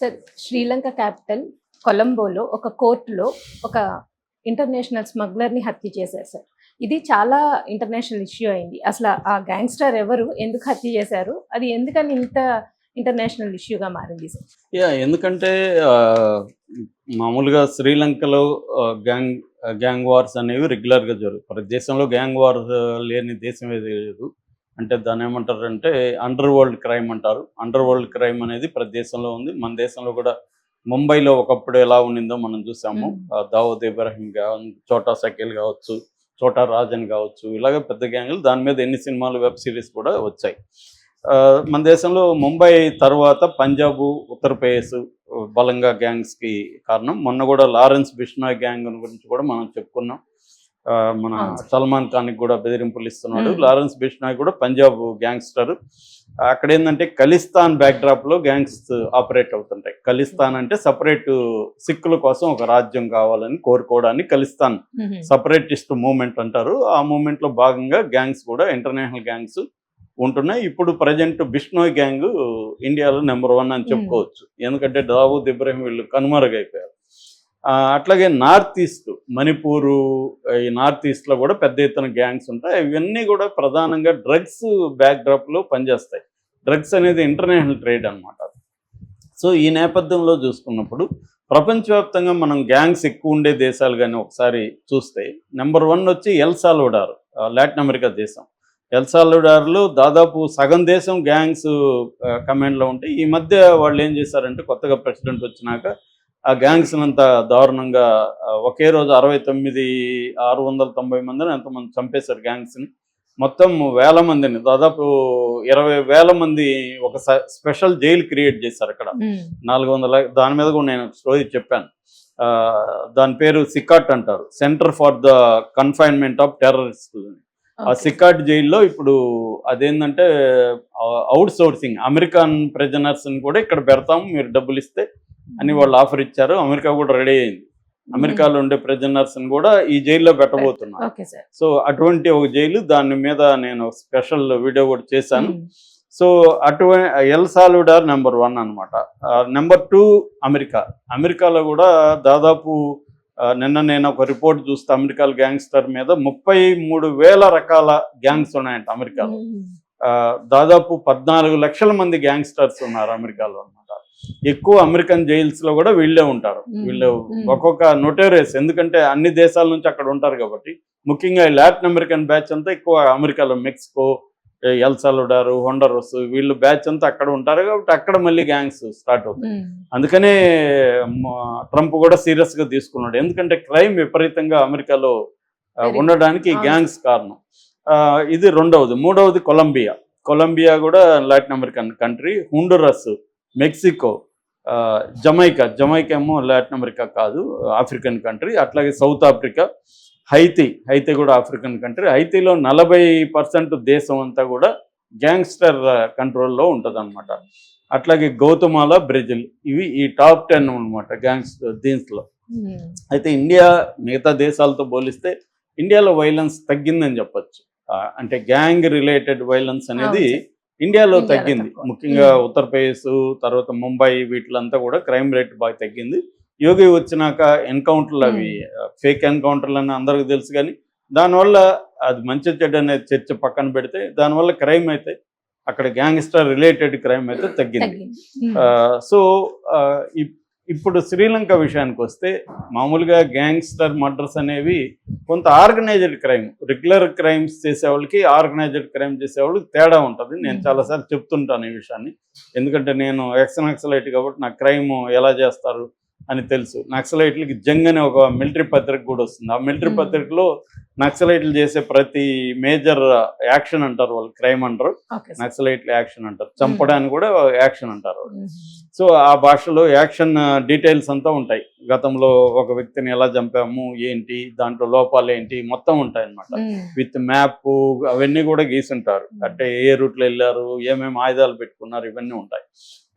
Sir Sri Lanka capital కొలంబోలో ఒక కోర్టులో ఒక ఇంటర్నేషనల్ స్మగ్లర్ని హత్య చేశారు సార్. ఇది చాలా ఇంటర్నేషనల్ ఇష్యూ అయింది. అసలు ఆ గ్యాంగ్స్టర్ ఎవరు ఎందుకు హత్య చేశారు అది ఎందుకని ఇంత ఇంటర్నేషనల్ ఇష్యూగా మారింది సార్? యా ఎందుకంటే మామూలుగా శ్రీలంకలో గ్యాంగ్ గ్యాంగ్ వార్స్ అనేవి రెగ్యులర్గా జరుగుతాయి ప్రతి దేశంలో గ్యాంగ్ వార్ లేని దేశం ఏది లేదు. అంటే దాన్ని ఏమంటారు అంటే అండర్ వరల్డ్ క్రైమ్ అంటారు. అండర్ వరల్డ్ క్రైమ్ అనేది ప్రతి దేశంలో ఉంది. మన దేశంలో కూడా ముంబైలో ఒకప్పుడు ఎలా ఉండిందో మనం చూసాము. దావూద్ ఇబ్రాహిం కావచ్చు చోటా సకీల్ కావచ్చు చోటా రాజన్ కావచ్చు ఇలాగ పెద్ద గ్యాంగులు దాని మీద ఎన్ని సినిమాలు వెబ్ సిరీస్ కూడా వచ్చాయి. మన దేశంలో ముంబై తర్వాత పంజాబ్ ఉత్తరప్రదేశ్ బలంగా గ్యాంగ్స్కి కారణం. మొన్న కూడా లారెన్స్ బిష్నాయ్ గ్యాంగ్ గురించి కూడా మనం చెప్పుకున్నాం. మన. సల్మాన్ ఖాన్కి కూడా బెదిరింపులు ఇస్తున్నాడు. లారెన్స్ బిష్నాయ్ కూడా పంజాబ్ గ్యాంగ్స్టర్. అక్కడ ఏంటంటే ఖలిస్తాన్ బ్యాక్డ్రాప్లో గ్యాంగ్స్ ఆపరేట్ అవుతుంటాయి. ఖలిస్తాన్ అంటే సపరేట్ సిక్కుల కోసం ఒక రాజ్యం కావాలని కోరుకోవడాన్ని ఖలిస్తాన్ సపరేటిస్ట్ మూమెంట్ అంటారు. ఆ మూమెంట్లో భాగంగా గ్యాంగ్స్ కూడా ఇంటర్నేషనల్ గ్యాంగ్స్ ఉంటున్నాయి. ఇప్పుడు ప్రజెంట్ బిష్నోయ్ గ్యాంగ్ ఇండియాలో నెంబర్ వన్ అని చెప్పుకోవచ్చు. ఎందుకంటే దావూద్ ఇబ్రాహిం వీళ్ళు కనుమరుగైపోయారు. అట్లాగే నార్త్ ఈస్ట్ మణిపూరు ఈ నార్త్ ఈస్ట్లో కూడా పెద్ద ఎత్తున గ్యాంగ్స్ ఉంటాయి. ఇవన్నీ కూడా ప్రధానంగా డ్రగ్స్ బ్యాక్డ్రాప్లో పనిచేస్తాయి. డ్రగ్స్ అనేది ఇంటర్నేషనల్ ట్రేడ్ అనమాట సో ఈ నేపథ్యంలో చూసుకున్నప్పుడు ప్రపంచవ్యాప్తంగా మనం గ్యాంగ్స్ ఎక్కువ ఉండే దేశాలు కానీ ఒకసారి చూస్తే నెంబర్ వన్ వచ్చి ఎల్సాల్వడార్ లాటిన్ అమెరికా దేశం. ఎల్సాల్వడార్లో దాదాపు సగం దేశం గ్యాంగ్స్ కమాండ్లో ఉంటాయి ఈ మధ్య వాళ్ళు ఏం చేశారంటే కొత్తగా ప్రెసిడెంట్ వచ్చినాక ఆ గ్యాంగ్స్ అంతా దారుణంగా ఒకే రోజు అరవై తొమ్మిది ఆరు వందల తొంభై మందిని ఎంతమంది చంపేశారు గ్యాంగ్స్ని మొత్తం వేల మందిని దాదాపు ఇరవై వేల మంది ఒక స్పెషల్ జైలు క్రియేట్ చేశారు అక్కడ. నాలుగు వందల దాని మీద కూడా నేను స్టోరీ చెప్పాను. ఆ, దాని పేరు సికాట్ అంటారు. Centre for the confinement of terrorist ఆ సికాట్ జైల్లో ఇప్పుడు అదేంటంటే అవుట్ సోర్సింగ్ అమెరికన్ ప్రెజనర్స్ కూడా ఇక్కడ పెడతాము మీరు డబ్బులు ఇస్తే అని వాళ్ళు ఆఫర్ ఇచ్చారు. అమెరికా కూడా రెడీ అయింది. అమెరికాలో ఉండే ప్రెజనర్స్ కూడా ఈ జైల్లో పెట్టబోతున్నారు. సో అటువంటి ఒక జైలు దాని మీద నేను స్పెషల్ వీడియో కూడా చేశాను. సో అటువంటి ఎల్ సాల్వడార్ నెంబర్ వన్ అనమాట నెంబర్ టూ అమెరికా. అమెరికాలో కూడా దాదాపు నిన్న నేను ఒక రిపోర్ట్ చూస్తే అమెరికాలో గ్యాంగ్స్టర్ మీద ముప్పై మూడు వేల రకాల గ్యాంగ్స్ ఉన్నాయంట అమెరికాలో. ఆ, దాదాపు పద్నాలుగు లక్షల మంది గ్యాంగ్స్టర్స్ ఉన్నారు అమెరికాలో. ఎక్కువ అమెరికన్ జైల్స్లో కూడా వీళ్ళే ఉంటారు. వీళ్ళు. ఒక్కొక్క నోటేరియస్. ఎందుకంటే అన్ని దేశాల నుంచి అక్కడ ఉంటారు కాబట్టి. ముఖ్యంగా లాటిన్ అమెరికన్ బ్యాచ్ అంతా ఎక్కువ అమెరికాలో మెక్సికో ఎల్ సల్వడారు హొండరస్ వీళ్ళు బ్యాచ్ అంతా అక్కడ ఉంటారు కాబట్టి అక్కడ మళ్ళీ గ్యాంగ్స్ స్టార్ట్ అవుతాయి. అందుకనే ట్రంప్ కూడా సీరియస్గా తీసుకున్నాడు. ఎందుకంటే క్రైమ్ విపరీతంగా అమెరికాలో ఉండడానికి. గ్యాంగ్స్ కారణం. ఇది రెండవది. మూడవది కొలంబియా. కొలంబియా కూడా Latin American country. Honduras Mexico Jamaica Jamaica ఏమో లాటిన్ అమెరికా కాదు ఆఫ్రికన్ కంట్రీ అట్లాగే సౌత్ ఆఫ్రికా హైతీ హైతీ కూడా ఆఫ్రికన్ కంట్రీ హైతీలో నలభై పర్సెంట్ దేశం అంతా కూడా గ్యాంగ్స్టర్ కంట్రోల్లో ఉంటుంది అట్లాగే గౌతమాల బ్రెజిల్ ఇవి ఈ టాప్ టెన్ అనమాట గ్యాంగ్స్ దీంట్లో. అయితే ఇండియా మిగతా దేశాలతో పోలిస్తే ఇండియాలో వైలెన్స్ తగ్గిందని చెప్పొచ్చు. అంటే గ్యాంగ్ రిలేటెడ్ వైలెన్స్ అనేది ఇండియాలో తగ్గింది. ముఖ్యంగా. ఉత్తరప్రదేశ్ తర్వాత ముంబై వీటిలంతా కూడా క్రైమ్ రేట్ బాగా తగ్గింది. యోగి వచ్చినాక ఎన్కౌంటర్లు అవి ఫేక్ ఎన్కౌంటర్లు అని అందరికీ తెలుసు కానీ దానివల్ల అది మంచి చెడ్డ అనేది చర్చ పక్కన పెడితే దానివల్ల క్రైమ్ అయితే అక్కడ గ్యాంగ్స్టర్ రిలేటెడ్ క్రైమ్ అయితే తగ్గింది. సో ఇప్పుడు శ్రీలంక విషయానికి వస్తే మామూలుగా గ్యాంగ్స్టర్ మర్డర్స్ అనేవి కొంత ఆర్గనైజ్డ్ క్రైమ్ రెగ్యులర్ క్రైమ్స్ చేసేవాళ్ళకి ఆర్గనైజ్డ్ క్రైమ్ చేసేవాళ్ళకి తేడా ఉంటుంది. నేను చాలాసార్లు చెప్తుంటాను ఈ విషయాన్ని. ఎందుకంటే నేను ఎక్సనక్సలైట్ కాబట్టి నా క్రైమ్ ఎలా చేస్తారు అని తెలుసు. నక్సలైట్లకి జంగ్ అనే ఒక మిలిటరీ పత్రిక కూడా వస్తుంది. ఆ మిలిటరీ. పత్రికలో నక్సలైట్లు చేసే ప్రతి మేజర్ యాక్షన్ అంటారు వాళ్ళు క్రైమ్ అంటారు. నక్సలైట్లు యాక్షన్ అంటారు. చంపడానికి కూడా యాక్షన్ అంటారు. సో ఆ భాషలో యాక్షన్ డీటెయిల్స్ అంతా ఉంటాయి. గతంలో ఒక వ్యక్తిని ఎలా చంపాము ఏంటి దాంట్లో లోపాలు ఏంటి మొత్తం ఉంటాయి అన్నమాట. విత్ మ్యాప్ అవన్నీ కూడా గీసుంటారు. అంటే ఏ రూట్లో వెళ్ళారు ఏమేమి ఆయుధాలు పెట్టుకున్నారు ఇవన్నీ ఉంటాయి.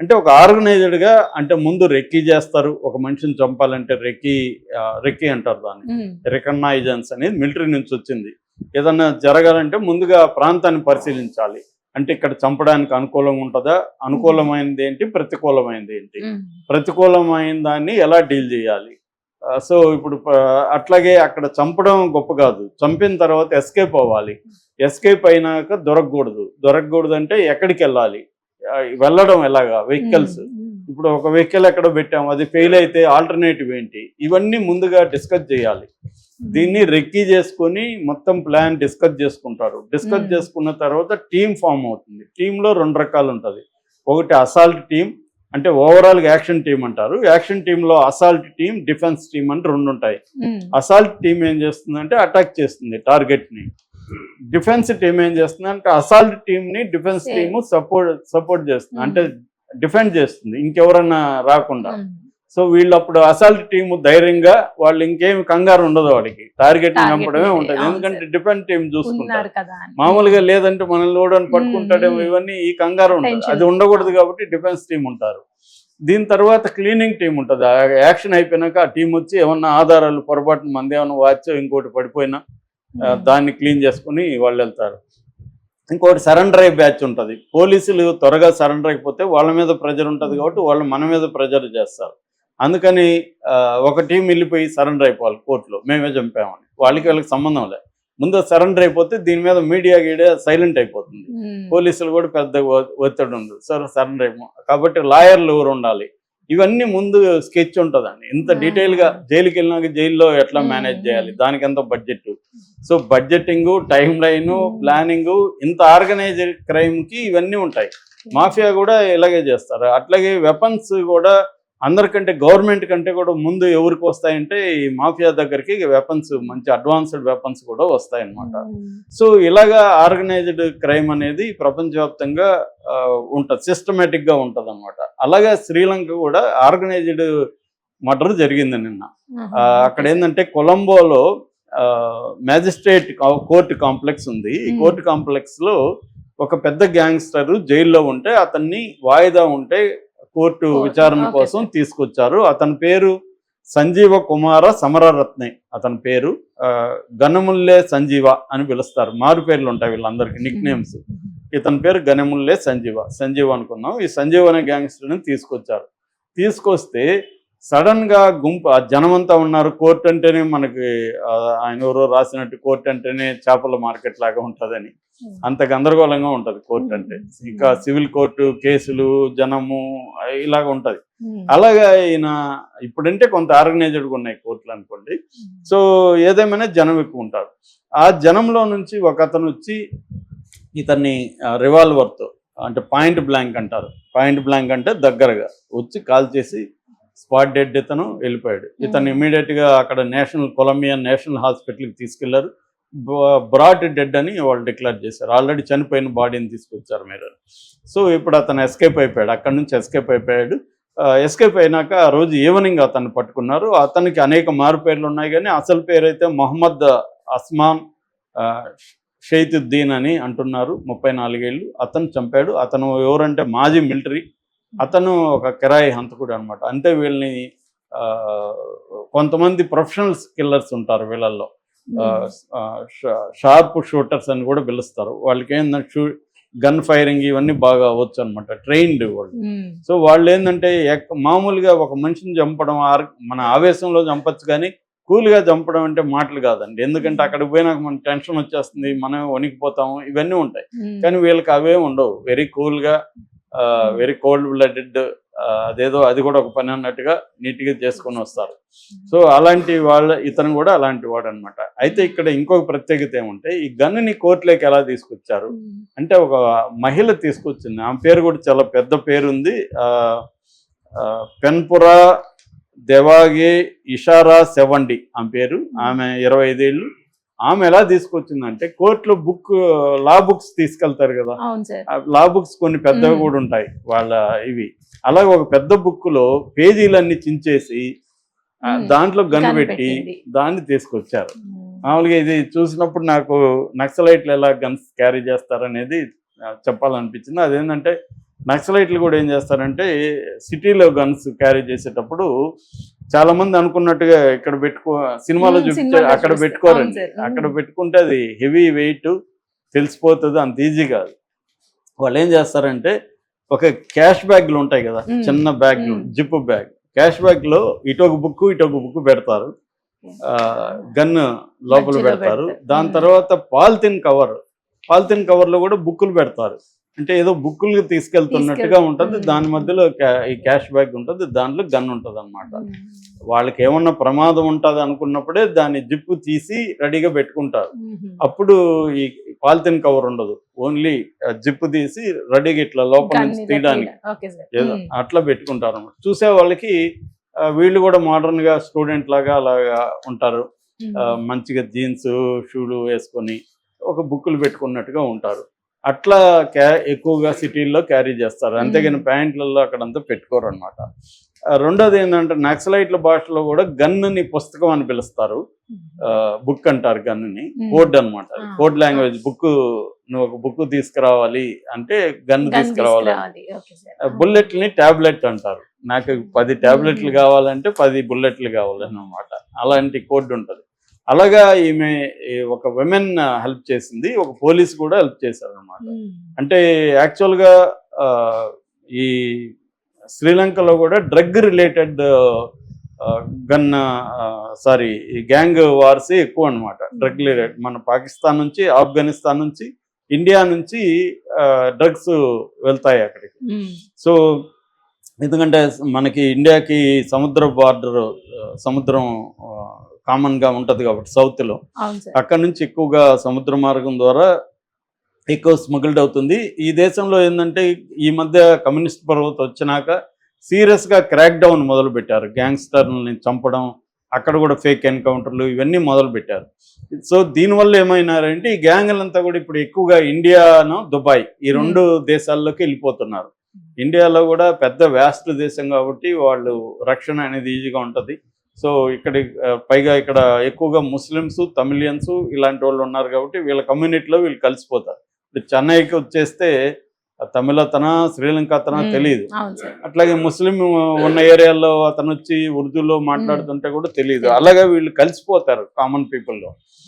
అంటే ఒక ఆర్గనైజ్డ్గా అంటే ముందు రెక్కీ చేస్తారు. ఒక మనిషిని చంపాలంటే రెక్కీ రెక్కీ అంటారు దాన్ని. రికగ్నైజెన్స్ అనేది మిలిటరీ నుంచి వచ్చింది. ఏదన్నా జరగాలంటే ముందుగా ప్రాంతాన్ని పరిశీలించాలి. అంటే ఇక్కడ చంపడానికి అనుకూలంగా ఉంటుందా? అనుకూలమైనది ఏంటి? ప్రతికూలమైనది ఏంటి. ప్రతికూలమైన దాన్ని ఎలా డీల్ చేయాలి? సో ఇప్పుడు అట్లాగే అక్కడ చంపడం గొప్ప కాదు. చంపిన తర్వాత ఎస్కేప్ అవ్వాలి. ఎస్కేప్ అయినాక దొరకకూడదు. దొరకకూడదు అంటే ఎక్కడికి వెళ్ళాలి? వెళ్ళడం ఎలాగా? వెహికల్స్. ఇప్పుడు ఒక వెహికల్ ఎక్కడ పెట్టాం అది ఫెయిల్ అయితే ఆల్టర్నేటివ్ ఏంటి? ఇవన్నీ ముందుగా డిస్కస్ చేయాలి. దీన్ని రెక్కీ చేసుకొని మొత్తం ప్లాన్ డిస్కస్ చేసుకుంటారు. డిస్కస్. చేసుకున్న తర్వాత టీం ఫామ్ అవుతుంది. టీంలో రెండు రకాలు ఉంటుంది. ఒకటి అసాల్ట్ టీం అంటే ఓవరాల్ యాక్షన్ టీం అంటారు. యాక్షన్ టీంలో అసాల్ట్ టీం డిఫెన్స్ టీం అంటే రెండు ఉంటాయి. అసాల్ట్ టీం ఏం చేస్తుందంటే అటాక్ చేస్తుంది టార్గెట్ని. డిఫెన్స్ టీం ఏం చేస్తుంది అంటే అసాల్ట్ టీం ని defence Same. Team support support చేస్తుంది. అంటే డిఫెండ్ చేస్తుంది ఇంకెవరన్నా రాకుండా. సో వీళ్ళు అప్పుడు అసాల్ట్ టీం ధైర్యంగా వాళ్ళు ఇంకేం కంగారు ఉండదు వాడికి టార్గెట్ మీదే, ఉంటుంది ఎందుకంటే. డిఫెండ్ టీం చూసుకుంటారు. మామూలుగా లేదంటే మనల్ని లోడని పట్టుకుంటాడేమో. ఇవన్నీ ఈ కంగారు ఉంటుంది. అది ఉండకూడదు కాబట్టి డిఫెన్స్ టీం ఉంటారు దీని తర్వాత క్లీనింగ్ టీం ఉంటుంది యాక్షన్ అయిపోయినాక ఆ టీం వచ్చి ఏమన్నా ఆధారాలు పొరపాటున మంది ఏమన్నా వాచ్ ఇంకోటి పడిపోయినా. దాన్ని క్లీన్ చేసుకుని వాళ్ళు వెళ్తారు. ఇంకోటి సరెండర్ అయ్యే బ్యాచ్ ఉంటుంది. పోలీసులు త్వరగా సరెండర్ అయిపోతే వాళ్ళ మీద ప్రెజర్ ఉంటుంది కాబట్టి వాళ్ళు మన మీద ప్రెజర్ చేస్తారు. అందుకని ఒక టీం వెళ్ళిపోయి సరెండర్ అయిపోవాలి కోర్టులో. మేమే చంపామని. వాళ్ళకి వాళ్ళకి సంబంధం లేదు. ముందు సరెండర్ అయిపోతే దీని మీద మీడియా గీడియా సైలెంట్ అయిపోతుంది. పోలీసులు కూడా పెద్ద ఒత్తిడి ఉండదు. సార్ సరెండర్ అయిపో కాబట్టి లాయర్లు ఎవరు ఉండాలి? ఇవన్నీ ముందు స్కెచ్ ఉంటుందండి ఇంత Hmm. డీటెయిల్గా జైలుకి వెళ్ళినాక జైల్లో ఎట్లా. మేనేజ్ చేయాలి దానికి ఎంత budget so budgeting timeline. Planning ఇంత ఆర్గనైజ్డ్ క్రైమ్కి ఇవన్నీ ఉంటాయి మాఫియా కూడా ఇలాగే చేస్తారు అట్లాగే వెపన్స్ కూడా అందరికంటే గవర్నమెంట్ కంటే కూడా ముందు ఎవరికి వస్తాయంటే ఈ మాఫియా దగ్గరికి వెపన్స్ మంచి అడ్వాన్స్డ్ వెపన్స్ కూడా వస్తాయి అన్నమాట ఉమ్. సో ఇలాగా ఆర్గనైజ్డ్ క్రైమ్ అనేది ప్రపంచవ్యాప్తంగా ఉంటుంది సిస్టమేటిక్గా ఉంటది అనమాట అలాగే శ్రీలంక కూడా ఆర్గనైజ్డ్ మర్డర్ జరిగింది నిన్న అక్కడ ఏంటంటే కొలంబోలో మ్యాజిస్ట్రేట్ కోర్టు కాంప్లెక్స్ ఉంది ఈ Hmm. కోర్టు కాంప్లెక్స్లో ఒక పెద్ద గ్యాంగ్స్టర్ జైల్లో ఉంటే అతన్ని వాయిదా ఉంటే కోర్టు విచారణ కోసం. తీసుకొచ్చారు. అతని పేరు సంజీవ కుమార సమరరత్నే. అతని పేరు గనముల్లే సంజీవ అని పిలుస్తారు. మారు పేర్లు ఉంటాయి వీళ్ళందరికీ నిక్ నేమ్స్ ఇతని పేరు గనముల్లే సంజీవ సంజీవ అనుకున్నాం ఈ సంజీవ్ అనే గ్యాంగ్స్టర్ని తీసుకొచ్చారు. తీసుకొస్తే సడన్గా గుంపు ఆ జనమంతా ఉన్నారు. కోర్టు అంటేనే మనకి ఆయన ఎవరో రాసినట్టు కోర్టు అంటేనే చేపల మార్కెట్ లాగా ఉంటుందని. అంత గందరగోళంగా ఉంటది కోర్టు అంటే. ఇంకా సివిల్ కోర్టు కేసులు జనము ఇలాగ ఉంటది. అలాగా ఈయన ఇప్పుడంటే కొంత ఆర్గనైజ్డ్గా ఉన్నాయి కోర్టులు అనుకోండి. సో ఏదేమైనా జనం ఎక్కువ ఉంటారు. ఆ జనంలో నుంచి ఒక అతను వచ్చి ఇతన్ని రివాల్వర్తో అంటే పాయింట్ బ్లాంక్ అంటారు. పాయింట్ బ్లాంక్ అంటే దగ్గరగా వచ్చి కాల్ చేసి స్పాట్ డెడ్ ఇతను వెళ్ళిపోయాడు. ఇతను Hmm. ఇమీడియట్గా అక్కడ నేషనల్ కొలంబియా నేషనల్ హాస్పిటల్కి తీసుకెళ్ళారు. బ్రాడ్ డెడ్ అని వాళ్ళు డిక్లేర్ చేశారు. ఆల్రెడీ చనిపోయిన బాడీని తీసుకొచ్చారు మీరు. సో ఇప్పుడు అతను ఎస్కేప్ అయిపోయాడు. అక్కడ నుంచి ఎస్కేప్ అయిపోయాడు. ఎస్కేప్ అయినాక ఆ రోజు ఈవినింగ్ అతన్ని పట్టుకున్నారు. అతనికి అనేక మారు పేర్లు ఉన్నాయి కానీ అసలు పేరు అయితే మొహమ్మద్ అస్మాన్ ఆ, షెయితుద్దీన్ అని అంటున్నారు. ముప్పై నాలుగేళ్ళు. అతను చంపాడు. అతను ఎవరంటే మాజీ మిలిటరీ. అతను ఒక కిరాయి హంతకుడు అనమాట అంటే వీళ్ళని కొంతమంది ప్రొఫెషనల్స్ కిల్లర్స్ ఉంటారు వీళ్ళల్లో. షార్ప్ షూటర్స్ అని కూడా పిలుస్తారు. వాళ్ళకి ఏంటంటే షూ గన్ ఫైరింగ్ ఇవన్నీ బాగా వచ్చు అనమాట ట్రైన్డ్ వాళ్ళు. ఉమ్. సో వాళ్ళు ఏంటంటే మామూలుగా ఒక మనిషిని చంపడం మన ఆవేశంలో చంపచ్చు కానీ కూల్గా చంపడం అంటే మాటలు కాదండి. ఎందుకంటే అక్కడికి పోయినాక మన టెన్షన్ వచ్చేస్తుంది మనం వణికిపోతాము ఇవన్నీ ఉంటాయి. కానీ వీళ్ళకి అవే ఉండవు. వెరీ కూల్గా వెరీ కోల్డ్ బ్లడెడ్ అదేదో అది కూడా ఒక పని అన్నట్టుగా నీట్గా చేసుకొని వస్తారు. సో అలాంటి వాళ్ళ ఇతను కూడా అలాంటి వాడు అనమాట అయితే ఇక్కడ ఇంకొక ప్రత్యేకత ఏమంటే ఈ గన్నుని కోర్టులోకి ఎలా తీసుకొచ్చారు. అంటే ఒక మహిళ తీసుకొచ్చింది. ఆమె పేరు కూడా చాలా పెద్ద పేరు ఉంది ఆ, ఆ, పెన్పురా దెవాగే ఇషారా సెవండి ఆమె పేరు. ఆమె ఇరవై ఐదేళ్ళు ఆమె ఎలా తీసుకొచ్చిందంటే కోర్టులో బుక్ లా బుక్స్ తీసుకెళ్తారు కదా లా బుక్స్ కొన్ని పెద్దవి. కూడా ఉంటాయి వాళ్ళ ఇవి అలాగే ఒక పెద్ద బుక్లో పేజీలన్నీ చించేసి. దాంట్లో గన్ గన్ పెట్టి. దాన్ని తీసుకొచ్చారు. మామూలుగా ఇది చూసినప్పుడు నాకు నక్సలైట్లు ఎలా గన్స్ క్యారీ చేస్తారనేది చెప్పాలనిపించింది అదేంటంటే నక్సలైట్లు కూడా ఏం చేస్తారంటే సిటీలో గన్స్ క్యారీ చేసేటప్పుడు చాలా మంది అనుకున్నట్టుగా ఇక్కడ పెట్టుకో సినిమాలో చూపించారు అక్కడ. పెట్టుకోరండి. అక్కడ. పెట్టుకుంటే అది హెవీ వెయిట్ తెలిసిపోతుంది అంత ఈజీ కాదు వాళ్ళు ఏం చేస్తారంటే ఒక క్యాష్ బ్యాగ్లు ఉంటాయి కదా. చిన్న బ్యాగ్ మ్మ్. జిప్ బ్యాగ్ క్యాష్ బ్యాగ్లో ఇటొక బుక్ ఇటొక బుక్ పెడతారు గన్ లోపల పెడతారు. దాని. తర్వాత పాలిథిన్ కవర్ పాలిథిన్ కవర్లో కూడా బుక్కులు పెడతారు అంటే ఏదో బుక్కులు తీసుకెళ్తున్నట్టుగా తీసుకెళ్- ఉంటది. దాని మధ్యలో ఈ క్యాష్ బ్యాగ్ ఉంటది. దాంట్లో గన్ ఉంటది అనమాట వాళ్ళకి ఏమన్నా ప్రమాదం ఉంటది అనుకున్నప్పుడే దాన్ని జిప్పు తీసి రెడీగా పెట్టుకుంటారు. అప్పుడు ఈ పాలిథిన్ కవర్ ఉండదు. ఓన్లీ జిప్పు తీసి రెడీగా ఇట్లా లోపల నుంచి తీయడానికి అట్లా పెట్టుకుంటారు అన్నమాట చూసే వాళ్ళకి వీళ్ళు కూడా మోడర్న్గా స్టూడెంట్ లాగా అలాగా ఉంటారు. మంచిగా జీన్స్ షూలు వేసుకొని ఒక బుక్కులు పెట్టుకున్నట్టుగా ఉంటారు. అట్లా క్యా ఎక్కువగా సిటీల్లో క్యారీ చేస్తారు. అంతేగాని. ప్యాంట్లలో అక్కడంతా పెట్టుకోరు అనమాట రెండోది ఏంటంటే నక్సలైట్ల భాషలో కూడా గన్నుని పుస్తకం అని పిలుస్తారు. బుక్ అంటారు గన్నుని. కోడ్ అనమాట. కోడ్ లాంగ్వేజ్ బుక్ నువ్వు ఒక బుక్ తీసుకురావాలి అంటే గన్ తీసుకురావాలి. బుల్లెట్ని టాబ్లెట్ అంటారు. నాకు పది టాబ్లెట్లు మ్మ్. కావాలంటే పది బుల్లెట్లు కావాలన్నమాట. అలాంటి కోడ్ ఉంటది. అలాగా ఈమె ఈ ఒక విమెన్ హెల్ప్ చేసింది. ఒక పోలీస్ కూడా హెల్ప్ చేశారు అనమాట అంటే యాక్చువల్గా ఈ శ్రీలంకలో కూడా డ్రగ్ రిలేటెడ్ గన్ సారీ ఈ గ్యాంగ్ వార్స్ ఎక్కువ అనమాట డ్రగ్ రిలేటెడ్ మన పాకిస్తాన్ నుంచి ఆఫ్ఘనిస్తాన్ నుంచి ఇండియా నుంచి డ్రగ్స్ వెళ్తాయి అక్కడికి. సో ఎందుకంటే మనకి ఇండియాకి సముద్ర బార్డర్ సముద్రం కామన్గా ఉంటది కాబట్టి సౌత్లో. అక్కడ నుంచి ఎక్కువగా సముద్ర మార్గం ద్వారా ఎక్కువ స్మగుల్డ్ అవుతుంది. ఈ దేశంలో ఏంటంటే ఈ మధ్య కమ్యూనిస్ట్ పర్వతం వచ్చినాక సీరియస్గా క్రాక్ డౌన్ మొదలు పెట్టారు. గ్యాంగ్స్టర్ని చంపడం అక్కడ కూడా ఫేక్ ఎన్కౌంటర్లు ఇవన్నీ మొదలు పెట్టారు. సో దీనివల్ల ఏమైనారంటే ఈ గ్యాంగులంతా కూడా ఇప్పుడు ఎక్కువగా ఇండియాను దుబాయ్ ఈ రెండు దేశాల్లోకి వెళ్ళిపోతున్నారు. ఇండియాలో కూడా పెద్ద వ్యాస్ట్ దేశం కాబట్టి వాళ్ళు రక్షణ అనేది ఈజీగా ఉంటుంది. సో ఇక్కడ పైగా ఇక్కడ ఎక్కువగా ముస్లిమ్స్ తమిళియన్స్ ఇలాంటి వాళ్ళు ఉన్నారు కాబట్టి వీళ్ళ కమ్యూనిటీలో వీళ్ళు కలిసిపోతారు. ఇప్పుడు చెన్నైకి వచ్చేస్తే ఆ తమిళతన శ్రీలంక అతన మ్మ్. తెలియదు అట్లాగే ముస్లిం ఉన్న ఏరియాలో అతను వచ్చి ఉర్దూలో మాట్లాడుతుంటే కూడా తెలియదు తెలియదు. అలాగే వీళ్ళు కలిసిపోతారు కామన్ పీపుల్లో.